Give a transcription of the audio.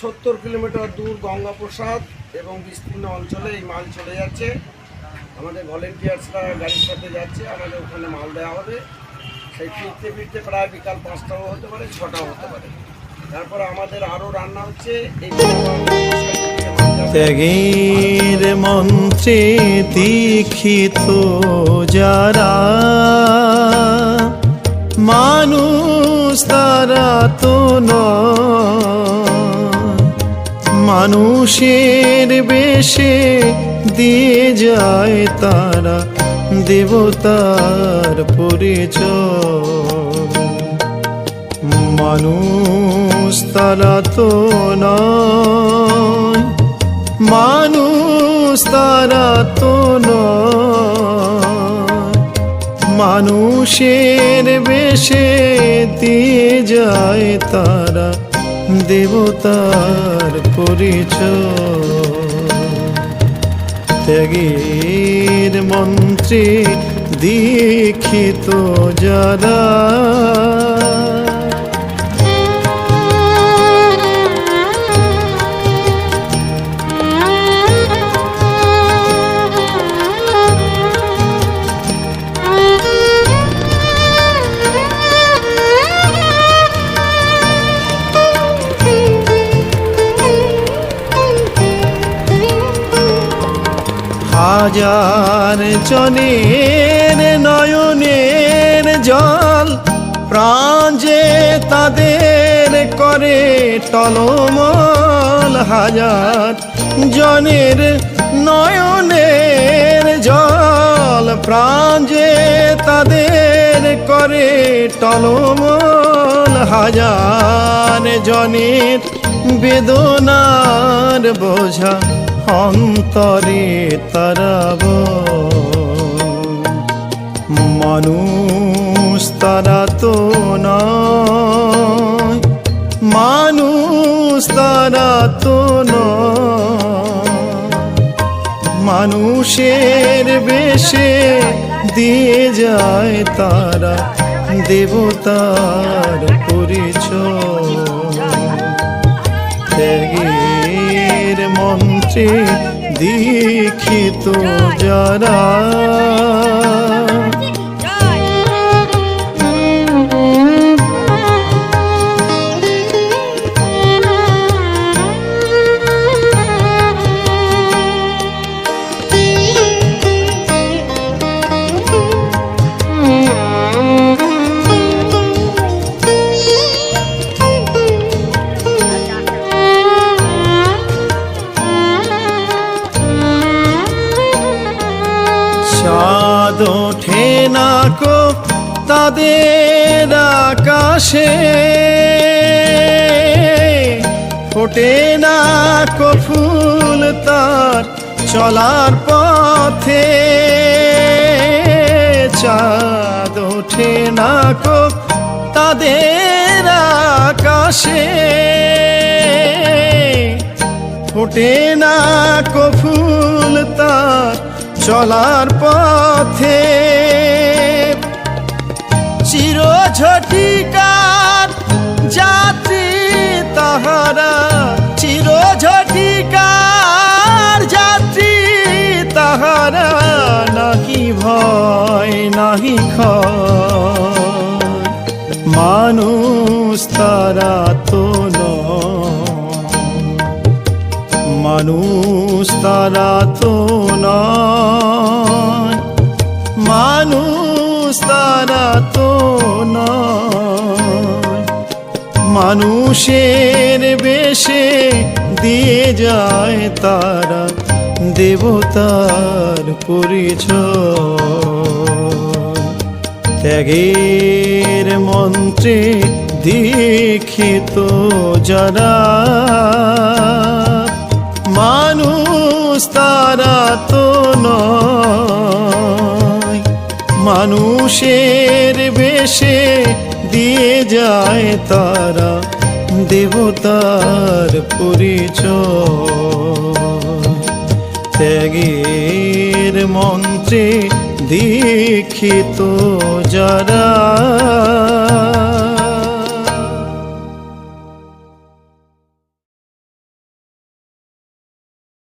সত্তর কিলোমিটার দূর গঙ্গাপ্রসাদ এবং বিস্তীর্ণ অঞ্চলে এই মাল চলে যাচ্ছে। আমাদের ভলেন্টিয়ার্সরা গাড়ির সাথে যাচ্ছে, আমাদের ওখানে মাল দেওয়া হবে। সেই ফিরতে ফিরতে প্রায় বিকাল পাঁচটাও হতে পারে, ছটাও হতে পারে। তারপরে আমাদের আরও রান্না হচ্ছে, এই ত্যাগের মন্ত্রে দীক্ষিত যারা, মানুষ তারা তো নয়। মানুষের বেশে দিয়ে যায় তারা দেবতার পরিচয়। মানুষ তারা তো নয়, মানুষ তারা তো মানুষের বেশে দিয়ে যায় তারা দেবতার পরিচয়। ত্যাগের মন্ত্রে দীক্ষিত যারা হাজার জনের নয়নের জল, প্রাণ যে তাদের করে টলমল হাজার, জনের নয়নের জল, প্রাণ যে তাদের করে টলমল হাজার জনের বেদনার বোঝা অন্তরে তারাব। মানুষ তারা তো নয়, মানুষ তারা তো মানুষের বেশে দিয়ে যায় তারা দেবতার পরিচয়। মন্ত্রে দীক্ষিত যারা ওঠে না কো তাদের আকাশে। ফোটে না কো ফুল তার চলার পথে। চাঁদ ওঠে না কো তাদের আকাশে। ফোটে না কো ফুল তার চলার পথে চির ঝটিকার যাত্রী তাহারা চির ঝটিকার যাত্রী তাহারা নাহি ভয়, নাহি ক্ষয় মানুষ তারা তো মানুষ তারা তো নয়। মানুষ তারা তো নয়। মানুষের বেশে দিয়ে যায় তারা দেবতার পরিচয়। ত্যাগের মন্ত্রে দীক্ষিত যারা মানুষ তারা তো নয়। মানুষের বেশে দিয়ে যায় তারা দেবতার পরিচয়। ত্যাগের মন্ত্রে দীক্ষিত যারা